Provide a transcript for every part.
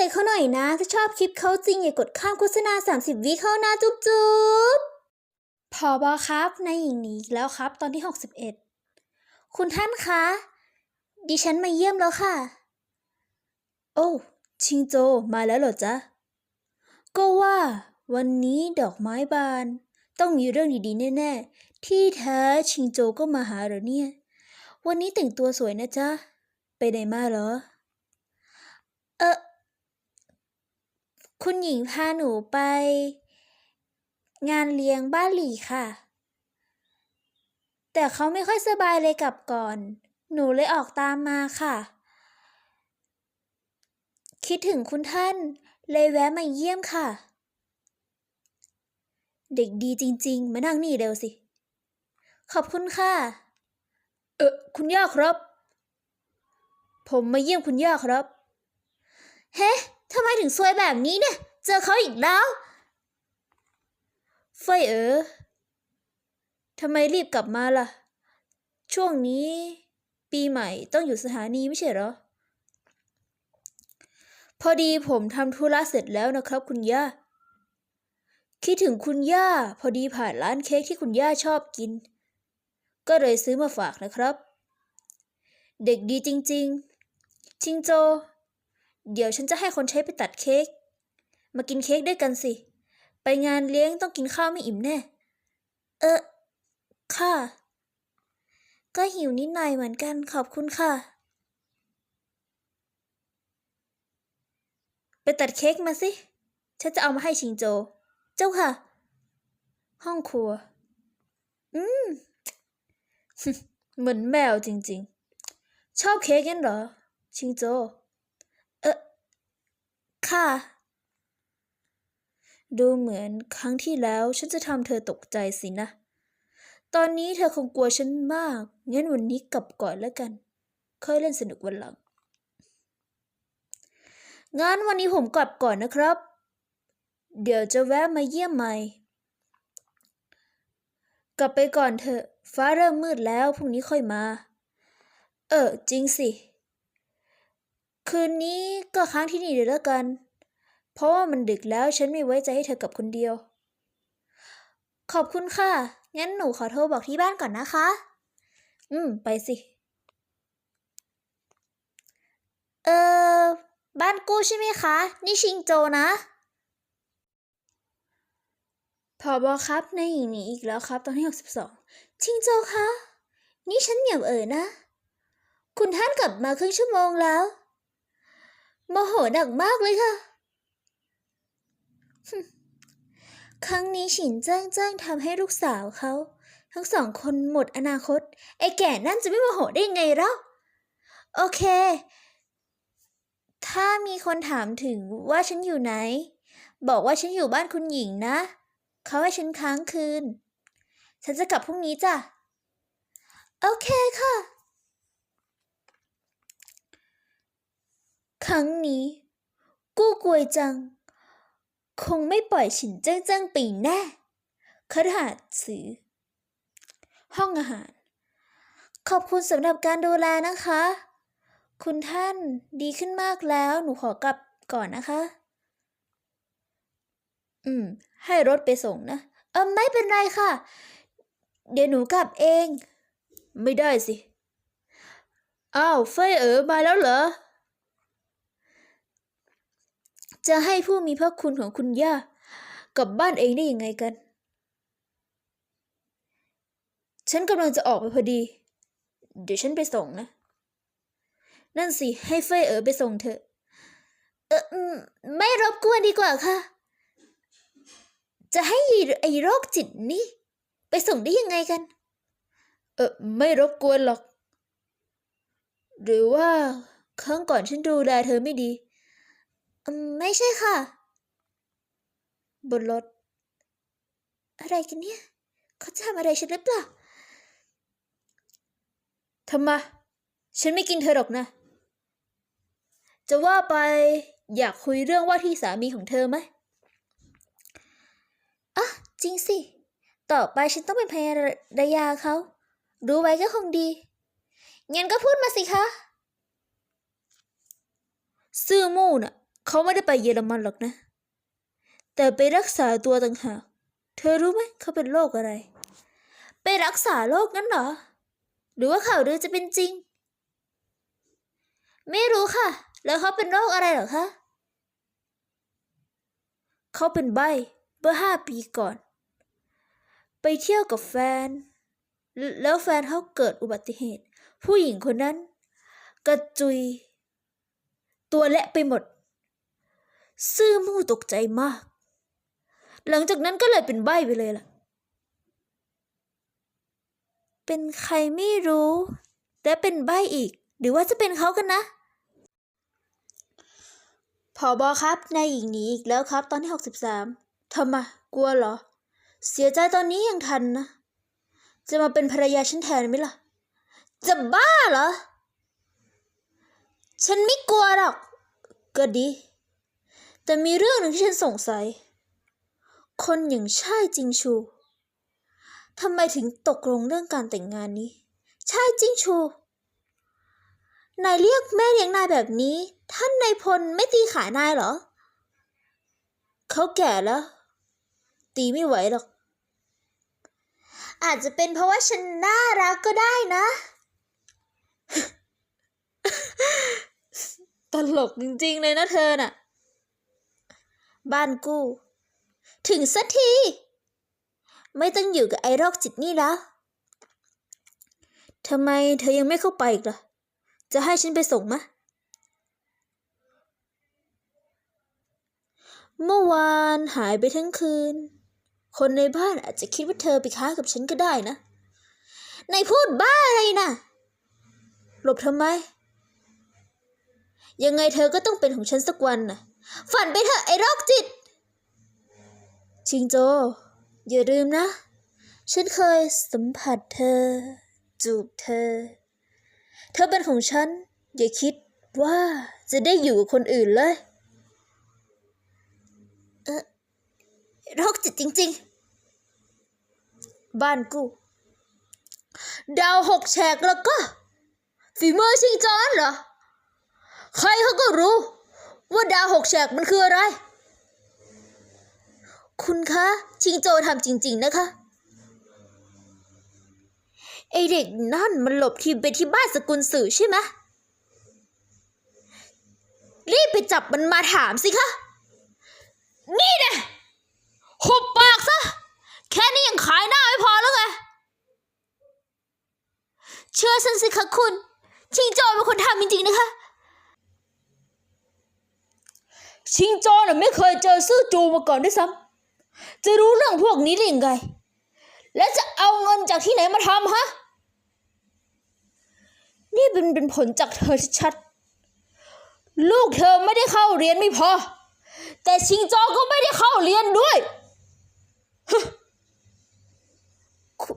ใจเขาหน่อยนะ ถ้าชอบคลิปเขาจริงอย่ากดข้ามโฆษณา 30 วิเข้าหน้าจุ๊บจุ๊บพอบอครับในหญิงหนีอีกแล้วครับ ตอนที่ 61 คุณท่านคะ ดิฉันมาเยี่ยมแล้วค่ะ โอ้ชิงโจมาแล้วเหรอจ๊ะ ก็ว่า วันนี้ดอกไม้บาน ต้องมีเรื่องดีๆแน่ๆ ที่แท้ชิงโจก็มาหาเหรอเนี่ย วันนี้แต่งตัวสวยนะจ๊ะ ไปไหนมาเหรออ คุณหญิงพาหนูไป งานเลี้ยงบ้านหลี่ค่ะ แต่เขาไม่ค่อยสบายเลยกลับก่อน หนูเลยออกตามมาค่ะ คิดถึงคุณท่าน เลยแวะมาเยี่ยมค่ะ เด็กดีจริง ๆ มานั่งนี่เร็วสิ ขอบคุณค่ะ เออคุณย่าครับ ผมมาเยี่ยมคุณย่าครับ เฮ้ ทำไมถึงซวยแบบนี้เนี่ย เจอเขาอีกแล้วเฟยเออทำไมรีบกลับมาล่ะ ช่วงนี้ ปีใหม่ต้องอยู่สถานีไม่ใช่เหรอ พอดีผมทำธุระเสร็จแล้วนะครับคุณย่า คิดถึงคุณย่า พอดีผ่านร้านเค้กที่คุณย่าชอบกิน ก็เลยซื้อมาฝากนะครับ เด็กดีจริง ๆ ชิงโจ เดี๋ยวฉันจะให้คนใช้ไปตัดเค้ก มากินเค้กด้วยกันสิ ไปงานเลี้ยงต้องกินข้าวไม่อิ่มแน่ เออ ค่ะ ก็หิวนิดหน่อยเหมือนกันขอบคุณค่ะ ไปตัดเค้กมาสิ ฉันจะเอามาให้ชิงโจ เจ้าค่ะ ห้องครัว อืม เหมือนแมวจริงๆ ชอบเค้กงั้นเหรอ ชิงโจ เออค่ะ ดูเหมือนครั้งที่แล้วฉันจะทำเธอตกใจสินะ ตอนนี้เธอคงกลัวฉันมาก งั้นวันนี้กลับก่อนแล้วกัน ค่อยเล่นสนุกวันหลัง งั้นวันนี้ผมกลับก่อนนะครับ เดี๋ยวจะแวะมาเยี่ยมใหม่ กลับไปก่อนเถอะ ฟ้าเริ่มมืดแล้วพรุ่งนี้ค่อยมา เออ จริงสิ คืนนี้ก็ค้างที่นี่เดี๋ยวแล้วกัน เพราะว่ามันดึกแล้วฉันไม่ไว้ใจให้เธอกลับคนเดียว ขอบคุณค่ะ งั้นหนูขอโทรบอกที่บ้านก่อนนะคะ อืม ไปสิ เออ บ้านกู้ใช่ไหมคะ นี่ชิงโจนะผอบอครับในหญิงหนีอีกแล้วครับ ตอนที่62ชิงโจคะ นี่ฉันเหมียวเอ๋อนะ คุณท่านกลับมาครึ่งชั่วโมงแล้ว โมโหหนักมากเลยค่ะ ครั้งนี้ฉินเจิ้งเจิ้งทำให้ลูกสาวเขา ทั้งสองคนหมดอนาคต ไอ้แก่นั่นจะไม่โมโหได้ไงเล่าโอเค ถ้ามีคนถามถึงว่าฉันอยู่ไหน บอกว่าฉันอยู่บ้านคุณหญิงนะ เขาให้ฉันค้างคืน ฉันจะกลับพรุ่งนี้จ้ะ โอเคค่ะ ครั้งนี้ กู้กวยจัง คงไม่ปล่อยฉินเจิ้งเจิ้งไปแน่คฤหาสน์สือ ห้องอาหาร ขอบคุณสำหรับการดูแลนะคะ คุณท่านดีขึ้นมากแล้ว หนูขอกลับก่อนนะคะ อืม ให้รถไปส่งนะ เออไม่เป็นไรค่ะ เดี๋ยวหนูกลับเอง ไม่ได้สิ อ้าว เฟยเอ๋อมาแล้วเหรอ จะให้ผู้มีพระคุณของคุณย่ากลับบ้านเองได้ยังไงกัน ฉันกำลังจะออกไปพอดี เดี๋ยวฉันไปส่งนะ นั่นสิ ให้เฟยเอ๋อไปส่งเถอะ เอออืมไม่รบกวนดีกว่าค่ะ จะให้ไอ้โรคจิตนี่ ไปส่งได้ยังไงกัน เออไม่รบกวนหรอก หรือว่าครั้งก่อนฉันดูแลเธอไม่ดี ไม่ใช่ค่ะ บนรถ อะไรกันเนี่ย เขาจะทำอะไรฉันหรือเปล่าทำไมฉันไม่กินเธอหรอกนะ จะว่าไปอยากคุยเรื่องว่าที่สามีของเธอไหมอะจริงสิ ต่อไปฉันต้องเป็นภรรยาเขาดูไว้ก็คงดีงั้นก็พูดมาสิคะซื่อมู่น่ะ เขาไม่ได้ไปเยอรมันหรอกนะ แต่ไปรักษาตัวต่างหาก เธอรู้ไหมเขาเป็นโรคอะไร ไปรักษาโรคนั้นเหรอ หรือว่าข่าวลือจะเป็นจริง ไม่รู้ค่ะ แล้วเขาเป็นโรคอะไรเหรอคะ เขาเป็นใบเมื่อห้าปีก่อน ไปเที่ยวกับแฟน แลแล้วแฟนเขาเกิดอุบัติเหตุ ผู้หญิงคนนั้น กระจุย ตัวเละไปหมด ซื่อมู่ตกใจมาก หลังจากนั้นก็เลยเป็นใบ้ไปเลยล่ะ เป็นใครไม่รู้และเป็นใบ้อีก หรือว่าจะเป็นเขากันนะผอบอครับนายหญิงหนีอีกแล้วครับ ตอนที่หกสิบสามทำไมกลัวเหรอ เสียใจตอนนี้ยังทันนะ จะมาเป็นภรรยาฉันแทนไหมล่ะ จะบ้าเหรอ ฉันไม่กลัวหรอก ก็ดี แต่มีเรื่องหนึ่งที่ฉันสงสัย คนอย่างชายจิงชูทำไมถึงตกลงเรื่องการแต่งงานนี้ ชายจิงชู นายเรียกแม่เลี้ยงนายแบบนี้ ท่านนายพลไม่ตีขานายเหรอ เขาแก่แล้ว ตีไม่ไหวหรอก อาจจะเป็นเพราะว่าฉันน่ารักก็ได้นะ ตลกจริงๆเลยนะเธอน่ะ บ้านกู้ ถึงสักที ไม่ต้องอยู่กับไอ้โรคจิตนี่แล้วทำไมเธอยังไม่เข้าไปอีกล่ะ จะให้ฉันไปส่งมะ เมื่อวานหายไปทั้งคืน คนในบ้านอาจจะคิดว่าเธอไปค้ากับฉันก็ได้นะนายพูดบ้าอะไรนะหลบทำไม ยังไงเธอก็ต้องเป็นของฉันสักวันน่ะ ฝันไปเถอะไอ้โรคจิต ชิงโจ อย่าลืมนะ ฉันเคยสัมผัสเธอ จูบเธอ เธอเป็นของฉัน อย่าคิดว่าจะได้อยู่กับคนอื่นเลยเออโรคจิตจริง ๆ บ้านกู ดาวหกแฉกแล้วก็ฝีมือชิงจอนเหรอ ใครเขาก็รู้ ว่าดาวหกแฉกมันคืออะไร คุณคะ ชิงโจทำจริง ๆ นะคะ ไอเด็กนั่นมันหลบทีมไปที่บ้านสกุลสื่อใช่ไหมรีบไปจับมันมาถามสิคะ นี่นะหุบปากซะ แค่นี้ยังขายหน้าไม่พอแล้วไง เชื่อฉันสิคะคุณ ชิงโจเป็นคนทำจริง ๆ นะคะ ชิงโจน่ะไม่เคยเจอซื่อจูมาก่อนด้วยซ้ำจะรู้เรื่องพวกนี้ได้ยังไง และจะเอาเงินจากที่ไหนมาทำฮะ นี่เป็นเป็นผลจากเธอชัดๆลูกเธอไม่ได้เข้าเรียนไม่พอ แต่ชิงโจก็ไม่ได้เข้าเรียนด้วยฮึคุ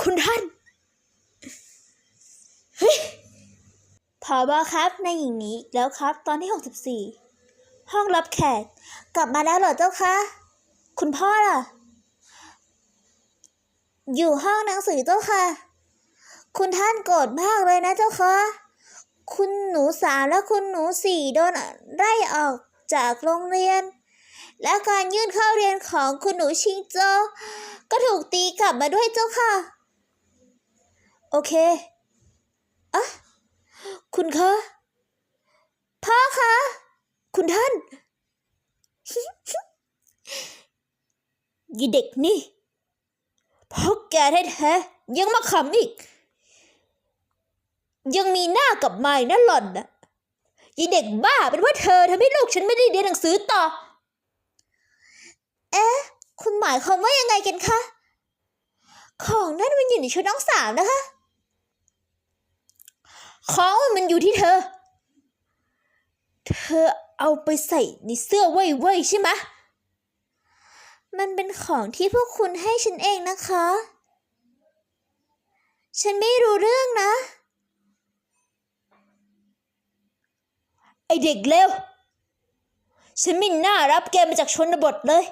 คุณท่านผอบอครับ ในหญิงนี้แล้วครับ ตอนที่ 64 ห้องรับแขก กลับมาแล้วเหรอเจ้าคะ คุณพ่อล่ะ อยู่ห้องหนังสือเจ้าค่ะ คุณท่านโกรธมากเลยนะเจ้าคะ คุณหนูสามและคุณหนูสี่โดนไล่ออกจากโรงเรียน และการยื่นเข้าเรียนของคุณหนูชิงโจ ก็ถูกตีกลับมาด้วยเจ้าค่ะ โอเคอะคุณคะ พ่อคะ คุณท่าน ยีเด็กนี่พวกแกแท้ๆยังมาขำอีก ยังมีหน้ากลับมาอีกนะหล่อนนะยีเด็กบ้าเป็นว่าเธอทำให้ลูกฉันไม่ได้เรียนหนังสือต่อ เอ๊ะ คุณหมายความว่ายังไงกันคะ ของนั่นมันอยู่ในชุดน้องสาวนะคะ ของมันอยู่ที่เธอ เธอ เอาไปใส่ในเสื้อเว่ยๆใช่ไหมมันเป็นของที่พวกคุณให้ฉันเองนะคะ ฉันไม่รู้เรื่องนะ ไอเด็กเลว ฉันไม่น่ารับแกมาจากชนบทเลย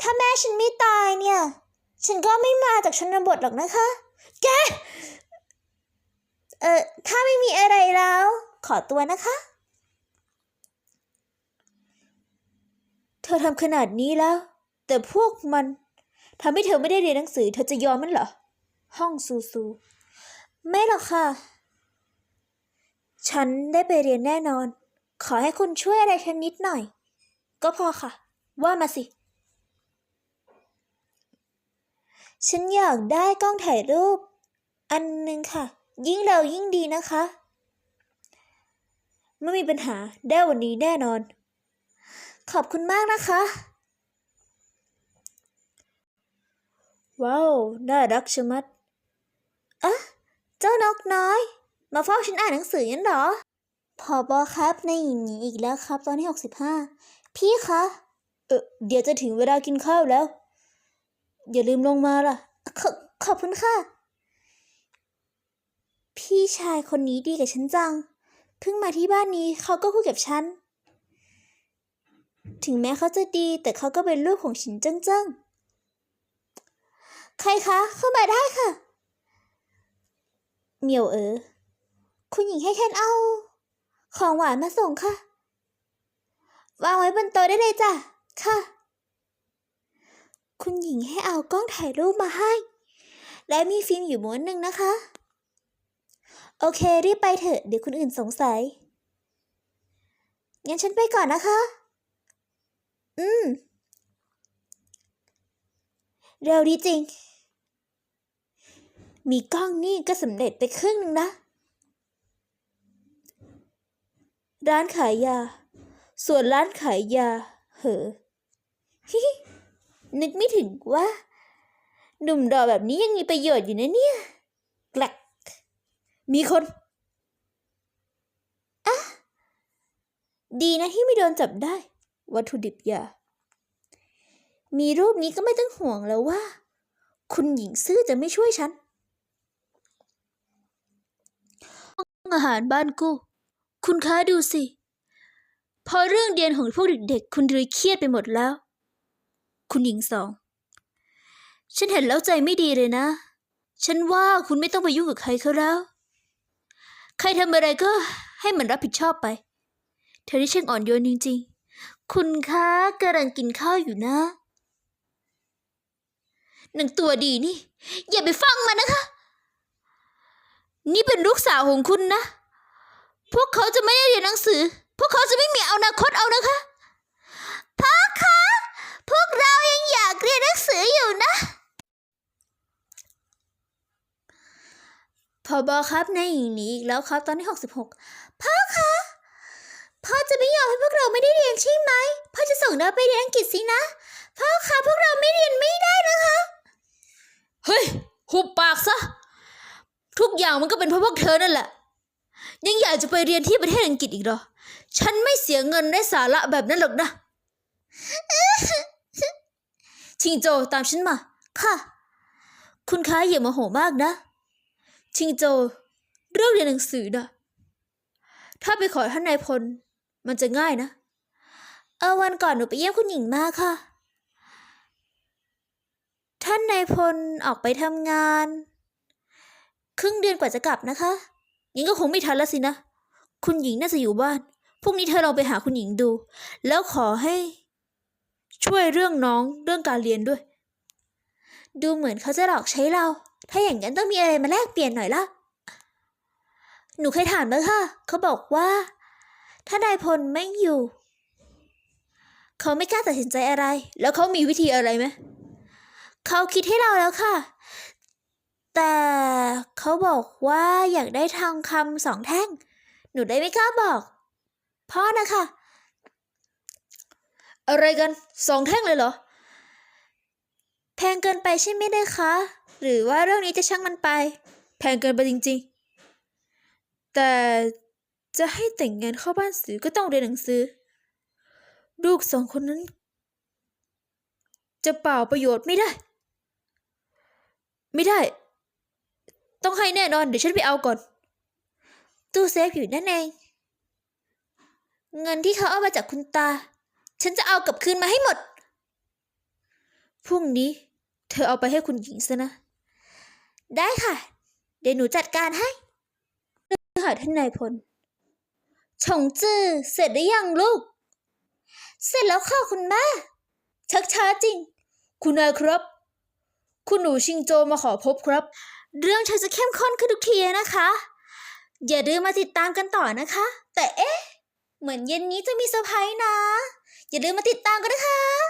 ถ้าแม่ฉันไม่ตายเนี่ย ฉันก็ไม่มาจากชนบทหรอกนะคะ แก เอ่อ ถ้าไม่มีอะไรแล้ว ขอตัวนะคะ เธอทำขนาดนี้แล้ว แต่พวกมันทำให้เธอไม่ได้เรียนหนังสือ เธอจะยอมมันเหรอ ห้องซูซู ไม่หรอกค่ะ ฉันได้ไปเรียนแน่นอน ขอให้คุณช่วยอะไรฉันนิดหน่อย ก็พอค่ะ ว่ามาสิ ฉันอยากได้กล้องถ่ายรูป อันหนึ่งค่ะ ยิ่งเร็วยิ่งดีนะคะ ไม่มีปัญหาได้วันนี้แน่นอน ขอบคุณมากนะคะ ว้าว น่ารักชะมัดอะเจ้านกน้อย มาเฝ้าฉันอ่านหนังสือยันหรอพอบอครับในหญิงหนีอีกแล้วครับ ตอนที่หกสิบห้าพี่คะเออเดี๋ยวจะถึงเวลากินข้าวแล้ว อย่าลืมลงมาล่ะ ขอขอบคุณค่ะ พี่ชายคนนี้ดีกับฉันจัง เพิ่งมาที่บ้านนี้เขาก็คุยกับฉัน ถึงแม้เขาจะดีแต่เขาก็เป็นลูกของฉินเจิ้งเจิ้งใครคะเข้ามาได้ค่ะเหมียวเอ๋อคุณหญิงให้ฉันเอา ของหวานมาส่งค่ะ วางไว้บนโต๊ะได้เลยจ้ะ ค่ะ คุณหญิงให้เอากล้องถ่ายรูปมาให้ และมีฟิล์มอยู่ม้วนหนึ่งนะคะ โอเค รีบไปเถอะ เดี๋ยวคนอื่นสงสัย งั้นฉันไปก่อนนะคะ อืม เร็วดีจริง มีกล้องนี่ก็สำเร็จไปครึ่งหนึงนะ ร้านขายยา ส่วนร้านขายยา เหอฮิฮินึกไม่ถึงว่า หนุ่มดอแบบนี้ยังมีประโยชน์อยู่นะเนี่ย มีคนอะดีนะที่ไม่โดนจับได้ วัตถุดิบยา มีรูปนี้ก็ไม่ต้องห่วงแล้วว่า คุณหญิงซื่อจะไม่ช่วยฉันอาหารบ้านกู คุณคะดูสิ พอเรื่องเรียนของพวกเด็กๆ คุณเลยเครียดไปหมดแล้ว คุณหญิงสอง ฉันเห็นแล้วใจไม่ดีเลยนะ ฉันว่าคุณไม่ต้องไปยุ่งกับใครเขาแล้ว ใครทำอะไรก็ให้มันรับผิดชอบไป เธอที่ช่างอ่อนโยนจริงๆ คุณคะกำลังกินข้าวอยู่นะหนึ่งตัวดีนี่ อย่าไปฟังมันนะคะ นี่เป็นลูกสาวของคุณนะ พวกเขาจะไม่ได้เรียนหนังสือ พวกเขาจะไม่มีอนาคตเอานะคะพ่อคะ พวกเรายังอยากเรียนหนังสืออยู่นะ พอบอครับในหญิงหนีอีกแล้วครับ ตอนที่หกสิบหกพ่อคะ พ่อจะไม่ยอมให้พวกเราไม่ได้เรียนใช่ไหม พ่อจะส่งเราไปเรียนอังกฤษสินะ พ่อคะพวกเราไม่เรียนไม่ได้นะคะ เฮ้ย หุบปากซะ ทุกอย่างมันก็เป็นเพราะพวกเธอนั่นแหละ ยังอยากจะไปเรียนที่ประเทศอังกฤษอีกเหรอ ฉันไม่เสียเงินได้สาระแบบนั้นหรอกนะ ชิงโจตามฉันมา ค่ะ คุณคะอย่าโมาโหมากนะ ชิงโจ เรื่องเรียนหนังสือนะถ้าไปขอท่านนายพล มันจะง่ายนะ เออวันก่อนหนูไปเยี่ยมคุณหญิงมาค่ะ ท่านนายพลออกไปทำงาน ครึ่งเดือนกว่าจะกลับนะคะยังก็คงไม่ทันแล้วสินะ คุณหญิงน่าจะอยู่บ้าน พรุ่งนี้เธอลองไปหาคุณหญิงดู แล้วขอให้ ช่วยเรื่องน้องเรื่องการเรียนด้วย ดูเหมือนเขาจะหลอกใช้เรา ถ้าอย่างนั้นต้องมีอะไรมาแลกเปลี่ยนหน่อยละหนูเคยถามแล้วค่ะ เขาบอกว่า ถ้านายพลไม่อยู่ เขาไม่กล้าตัดสินใจอะไร แล้วเขามีวิธีอะไรไหมเขาคิดให้เราแล้วค่ะ แต่เขาบอกว่าอยากได้ทองคำสองแท่ง หนูได้ไม่กล้าบอก พ่อนะคะ อะไรกันสองแท่งเลยเหรอ แพงเกินไปใช่ไหมได้คะ หรือว่าเรื่องนี้จะช่างมันไป แพงเกินไปจริงๆ แต่จะให้แต่งงานเข้าบ้านสือก็ต้องเรียนหนังสือ ลูกสองคนนั้น จะเปล่าประโยชน์ไม่ได้ ไม่ได้ ต้องให้แน่นอน เดี๋ยวฉันไปเอาก่อน ตู้เซฟอยู่นั่นเอง เงินที่เขาเอามาจากคุณตา ฉันจะเอากลับคืนมาให้หมด พรุ่งนี้ เธอเอาไปให้คุณหญิงซะนะ ได้ค่ะ เดี๋ยวหนูจัดการให้เรื่องค่ะท่านนายพล ชงจื้อเสร็จหรือยังลูก เสร็จแล้วค่ะคุณแม่ ชักช้าจริง คุณนายครับ คุณหนูชิงโจมาขอพบครับ เรื่องฉันจะเข้มข้นขึ้นทุกทีนะคะ อย่าลืมมาติดตามกันต่อนะคะ แต่เอ๊ะ เหมือนเย็นนี้จะมีเซอร์ไพรส์นะ อย่าลืมมาติดตามกันนะคะ